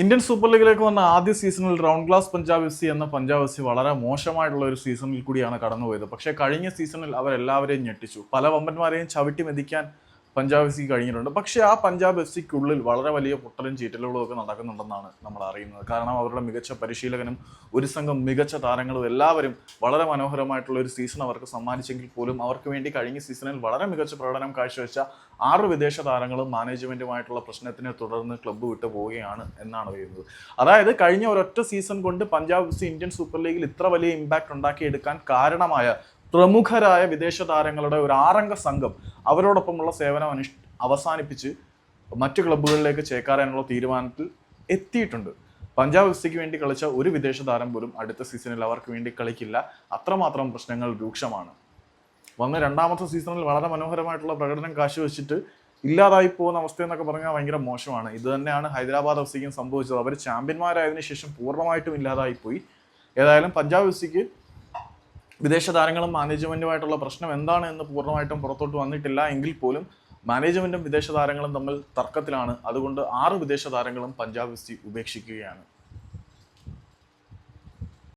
Indian super ലീഗിലേക്ക് വന്ന ആദ്യ സീസണിൽ round glass Punjab F C എന്ന പഞ്ചാബ് എഫ് സി വളരെ മോശമായിട്ടുള്ള ഒരു സീസണിൽ കൂടിയാണ് കടന്നുപോയത്. പക്ഷേ കഴിഞ്ഞ സീസണിൽ അവരെല്ലാവരെയും ഞെട്ടിച്ചു. പല വമ്പന്മാരെയും ചവിട്ടി മെതിക്കാൻ പഞ്ചാബ് എഫ് സിക്ക് കഴിഞ്ഞിട്ടുണ്ട്. പക്ഷേ ആ പഞ്ചാബ് എഫ് സിക്കുള്ളിൽ വളരെ വലിയ പൊട്ടലും ചീറ്റലുകളും ഒക്കെ നടക്കുന്നുണ്ടെന്നാണ് നമ്മൾ അറിയുന്നത്. കാരണം അവരുടെ മികച്ച പരിശീലകനും ഒരു സംഘം മികച്ച താരങ്ങളും എല്ലാവരും വളരെ മനോഹരമായിട്ടുള്ള ഒരു സീസൺ അവർക്ക് സമ്മാനിച്ചെങ്കിൽ പോലും അവർക്ക് വേണ്ടി കഴിഞ്ഞ സീസണിൽ വളരെ മികച്ച പ്രകടനം കാഴ്ചവെച്ച ആറ് വിദേശ താരങ്ങളും മാനേജ്മെന്റുമായിട്ടുള്ള പ്രശ്നത്തിനെ തുടർന്ന് ക്ലബ്ബ് വിട്ടു പോവുകയാണ് എന്നാണ് പറയുന്നത് അതായത് കഴിഞ്ഞ ഒരൊറ്റ സീസൺ കൊണ്ട് Punjab F C Indian super ലീഗിൽ ഇത്ര വലിയ ഇമ്പാക്ട് ഉണ്ടാക്കിയെടുക്കാൻ കാരണമായ പ്രമുഖരായ വിദേശ താരങ്ങളുടെ ഒരു ആറംഗ സംഘം അവരോടൊപ്പമുള്ള സേവനം അനുഷ് അവസാനിപ്പിച്ച് മറ്റു ക്ലബ്ബുകളിലേക്ക് ചേക്കാറാനുള്ള തീരുമാനത്തിൽ എത്തിയിട്ടുണ്ട്. പഞ്ചാബ് എഫ് സിക്ക് വേണ്ടി കളിച്ച ഒരു വിദേശ താരം പോലും അടുത്ത സീസണിൽ അവർക്ക് വേണ്ടി കളിക്കില്ല. അത്രമാത്രം പ്രശ്നങ്ങൾ രൂക്ഷമാണ്. വന്ന് രണ്ടാമത്തെ സീസണിൽ വളരെ മനോഹരമായിട്ടുള്ള പ്രകടനം കാശുവെച്ചിട്ട് ഇല്ലാതായി പോകുന്ന അവസ്ഥ എന്നൊക്കെ പറഞ്ഞാൽ ഭയങ്കര മോശമാണ്. ഇത് തന്നെയാണ് ഹൈദരാബാദ് എഫ് സിക്കും സംഭവിച്ചത്. അവർ ചാമ്പ്യന്മാരായതിനു ശേഷം പൂർണമായിട്ടും ഇല്ലാതായി പോയി ഏതായാലും പഞ്ചാബ് എഫ് സിക്ക് വിദേശ താരങ്ങളും മാനേജ്മെന്റുമായിട്ടുള്ള പ്രശ്നം എന്താണ് എന്ന് പൂർണമായിട്ടും പുറത്തോട്ട് വന്നിട്ടില്ല. എങ്കിൽ പോലും മാനേജ്മെന്റും വിദേശ താരങ്ങളും തമ്മിൽ തർക്കത്തിലാണ്. അതുകൊണ്ട് ആറ് വിദേശ താരങ്ങളും പഞ്ചാബ് എഫ് സി ഉപേക്ഷിക്കുകയാണ്.